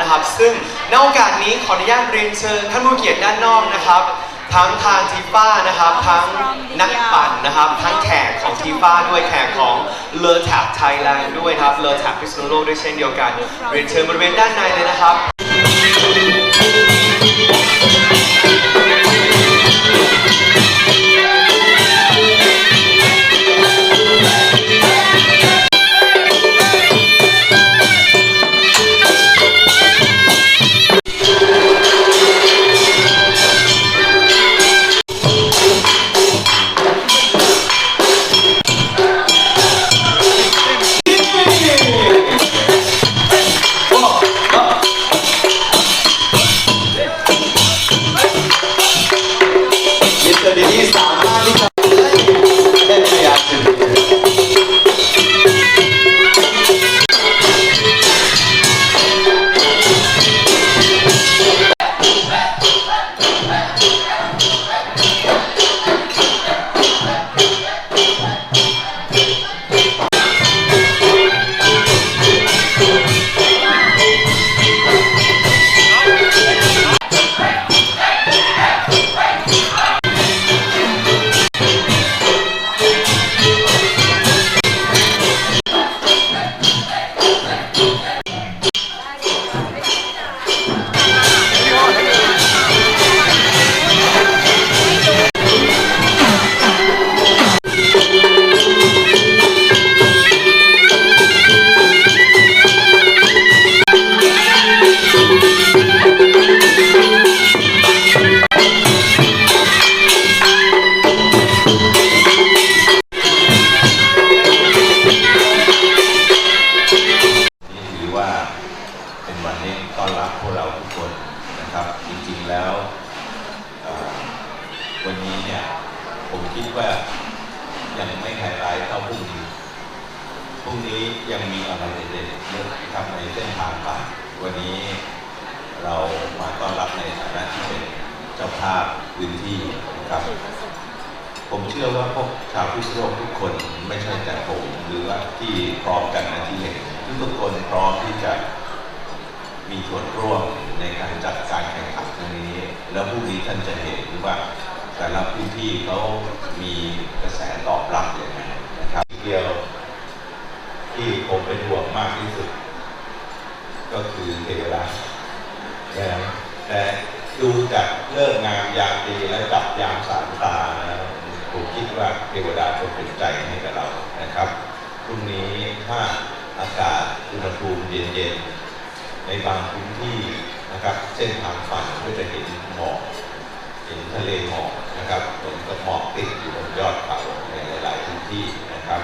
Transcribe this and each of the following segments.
นะครับ ซึ่งในโอกาสนี้ขออนุญาตเรียนเชิญท่านผู้เกียรติด้านนอกนะครับทั้งทางทีฟ้านะครับทั้งนักปั่นนะครับ ทั้งแขกของทีฟ้าด้วยแขกของเลอแท็บไทยแลนด์ด้วยครับเลอแท็บพิษณุโลกด้วยเช่นเดียวกัน เรียนเชิญบริเวณด้านในเลยนะครับ นะครับ จริงๆแล้ว วันนี้เนี่ยผมคิดว่ายังไม่ไฮไลท์เท่าพรุ่งนี้ พรุ่งนี้ยังมีอะไรเด็ดๆเยอะนะครับในเส้นทางป่าวันนี้เรามาต้อนรับในฐานะที่เป็นเจ้าภาพพื้นที่นะครับ ผมเชื่อว่าพวกชาวพิษณุโลกทุกคนไม่ใช่แต่ผมหรือว่าที่พร้อมกันนะที่เห็นทุกคนพร้อมที่จะ มีส่วนร่วมในการจัดการแข่งขันครั้งนี้ แล้วพรุ่งนี้ท่านจะเห็นว่าแต่ละพื้นที่เขามีกระแสตอบรับอย่างไรนะครับเดียวที่ผมเป็นห่วงมากที่สุด ก็คือเทวดานะครับแต่ดูจากเลิกงามยามดีและจับยามสามตาผมคิดว่าเทวดาคงเป็นใจให้กับเรานะครับพรุ่งนี้ถ้าอากาศอุณหภูมิเย็นๆ ในบางพื้นที่นะครับเส้นทางฝั่งก็จะเห็นหมอกเห็นทะเลหมอกนะครับเหมือนกับหมอกติดอยู่บนยอดเขาในหลาย ๆ พื้นที่นะครับ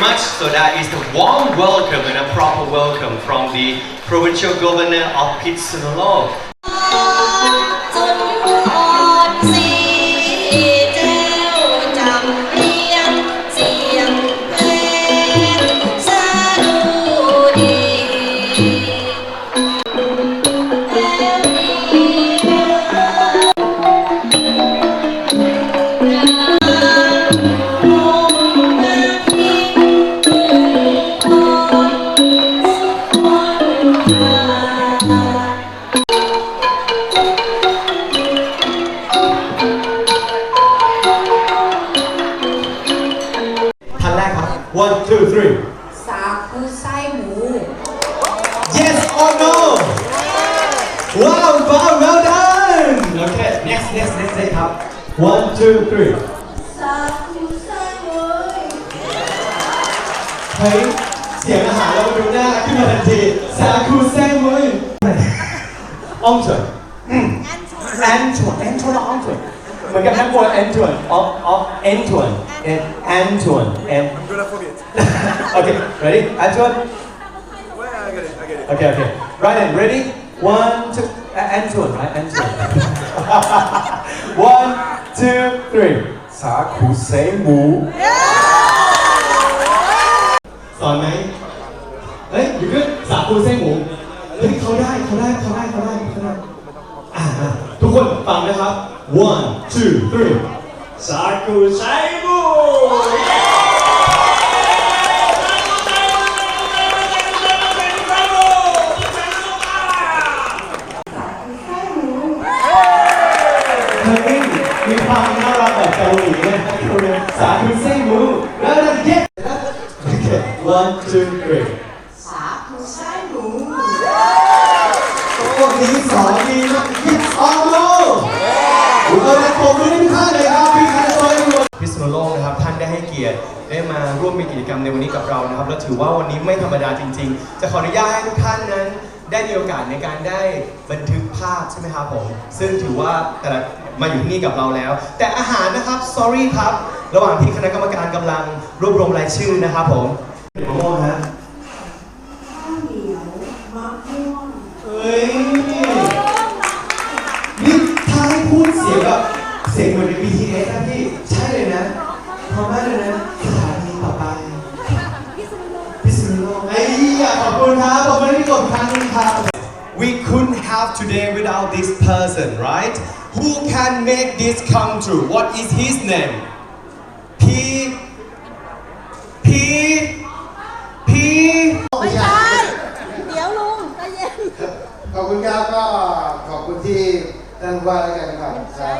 much. So that is the warm welcome and a proper welcome from the provincial governor of Pitsunulok. One, two, three. Yes or no? Wow, wow, well done! Okay, next, next, next, next. One, two, three. Hey, sing a hello, Luna, come on, Tee. Saku Samuel. Answer. Answer. Answer. Answer. เหมือนกับนักบอลแอนชวนออฟออฟแอนชวนแอนแอนชวนแอน I'm gonna forget. โอเค ready แอนชวน Well, I get it, I get it. Okay, okay. Right then, ready? One, two, a- and two, right? And two. One, two, three. สาคูเซหมูสอนไหมเฮ้ยอยู่ขึ้นสาคูเส้นหมูเฮ้ยเขาได้เขาได้เขาได้เขาได้เขาได้อ่ามาทุกคนฟังนะครับ one two three. สา อุตส่าห์ผมไม่ได้ท่านเลยครับพี่คันซอยพิษณุโลกนะครับท่านได้ให้เกียรติได้มาร่วมมีกิจกรรมในวันนี้กับเรานะครับและถือว่าวันนี้ไม่ธรรมดาจริง ๆ จะขออนุญาตให้ทุกท่านนั้น ได้มีโอกาสในการได้บันทึกภาพใช่ไหมครับผมซึ่งถือว่าแต่ละมาอยู่ที่นี่กับเราแล้ว แต่อาหารนะครับ sorry ครับ ระหว่างที่คณะกรรมการกำลังรวบรวมรายชื่อนะครับผมมะม่วงฮะข้าวเหนียวมะม่วงเฮ้ยนี่ถ้าให้พู ดเสียงแบบเสียงเหมือนใน BTS นะพี่ ใช่เลยนะพร้อมมากเลยนะสถานีต่อไปพิษณุโลกพิษณุโลกไอ้ยขอบคุณครับขอบคุณที่กดครั้งนึงครับ We couldn't have today without this person right Who can make this come true What is his name P P P ไม่ใช่ เดี๋ยวลุงใจเย็น ขอบคุณครับก็ขอบคุณที่ ท่านผู้ว่าราชการจังหวัดครับ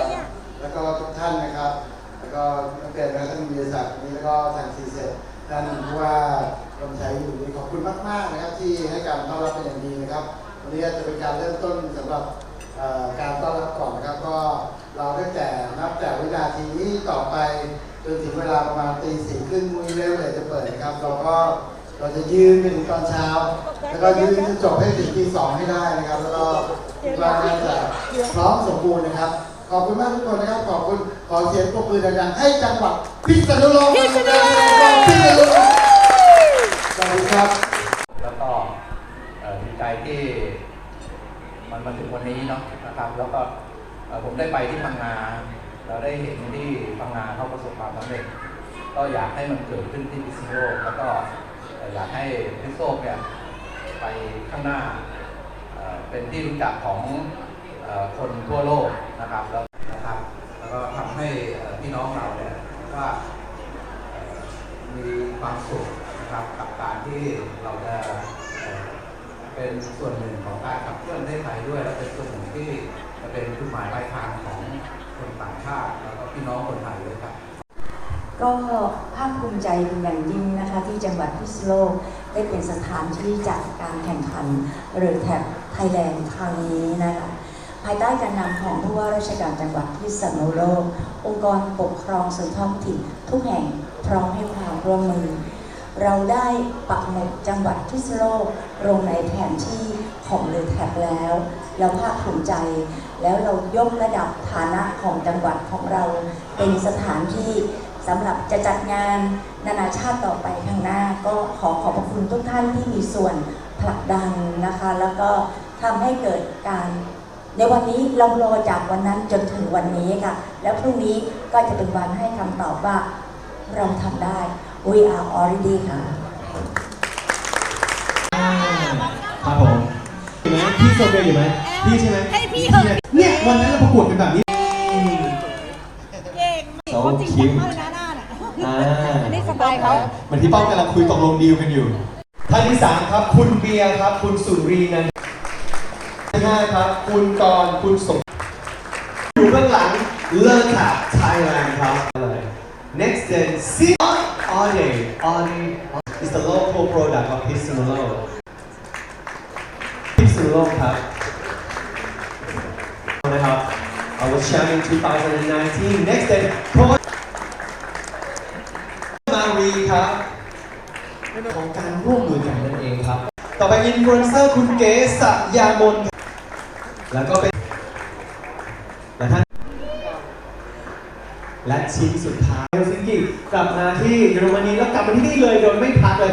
แล้วก็ทุกท่านนะครับ แล้วก็นักเรียนและท่านมีศักดิ์นี่แล้วก็ทางซีเซ็ตท่านผู้ว่าลมชัยอยู่นี่ขอบคุณมากๆนะครับ ที่ให้การต้อนรับเป็นอย่างดีนะครับวันนี้จะเป็นการเริ่มต้นสำหรับเอ่อการต้อนรับก่อนนะครับก็เราตั้งแต่นับจากวินาทีนี้ต่อไปจนถึงเวลาประมาณตีสี่ครึ่งมุ้ยเร็วเลยจะเปิดนะครับ เราก็เราจะยืนไปถึงตอนเช้า แล้วก็ยืนจนจบให้ถึงตีสองให้ได้นะครับ แล้วก็ คิดว่าจะพร้อมสมบูรณ์นะครับ ขอบคุณมากทุกคนนะครับ ขอบคุณ ขอเสียงปรบมือดังๆให้จังหวัดพิษณุโลกพิษณุโลกพิษณุโลกขอบคุณครับ แล้วก็ดีใจที่มันมาถึงวันนี้เนาะนะครับ แล้วก็ผมได้ไปที่พังงาเราได้เห็นที่พังงาเขาประสบความสำเร็จ ก็อยากให้มันเกิดขึ้นที่พิษณุโลกแล้วก็อยากให้พิษโลกเนี่ยไปข้างหน้า เป็นที่รู้จักของคนทั่วโลกนะครับแล้วนะครับแล้วก็ทำให้พี่น้องเราเนี่ยว่ามีความสุขนะครับกับการที่เราจะเอ่อเป็นส่วนหนึ่งของการขับเคลื่อนประเทศไทยด้วย และเป็นส่วนหนึ่งที่จะเป็นจุดหมายปลายทางของคนต่างชาติแล้วก็พี่น้องคนไทยด้วยครับ ก็ภาคภูมิใจเป็นอย่างยิ่งนะคะ ที่จังหวัดพิษณุโลกได้เป็นสถานที่จัดการแข่งขันเรือแท็บ ไทยแลนด์ครั้งนี้นะคะภายใต้การนำของผู้ว่าราชการจังหวัดพิษณุโลก องค์กรปกครองส่วนท้องถิ่นทุกแห่งพร้อมให้ความร่วมมือ เราได้ปักหมุดจังหวัดพิษณุโลกลงในแผนที่ของเรือแท็บแล้ว เราภาคภูมิใจ แล้วเรายกระดับฐานะของจังหวัดของเรา เป็นสถานที่สำหรับจะจัดงานนานาชาติต่อไปข้างหน้า ก็ขอขอบพระคุณทุกท่านที่มีส่วน ผลักดันนะคะ แล้วก็ทำให้เกิดการ ในวันนี้เรารอจากวันนั้นจนถึงวันนี้ค่ะ แล้วพรุ่งนี้ก็จะเป็นวันให้คำตอบว่าเราทำได้ we are already ค่ะครับผมอยู่ไหมพี่โซเฟียอยู่ไหมพี่ใช่ไหมให้พี่เถอะเนี่ยวันนั้นเราประกวดกันแบบนี้เก่งเขาเขาจริงคิ้วจังมากเลยนะหน้าน่ะอ่าอันนี้สไตล์เขาเหมือนที่ป้อมกำลังคุยตกลงดีลกันอยู่ ท่านที่สามครับ คุณเบียร์ครับ คุณสุรีนันท์ท่านที่ห้าครับ คุณกรณ์คุณสมอยู่เบื้องหลังเลิศค่ะ Thailand ครับ Next then see Audi Audi is the local product of พิษณุโลกพิษณุโลกครับนะครับ Our World Champ in 2019 next then มารีครับ ของการร่วมมือกันนั่นเองครับ ต่อไปอินฟลูเอนเซอร์คุณเก๋สยามนแล้วก็เป็นและท่านและชิ้นสุดท้ายเฮลซิงกิกลับมาที่เยอรมนีแล้วกลับมาที่นี่เลยโดยไม่พักเลย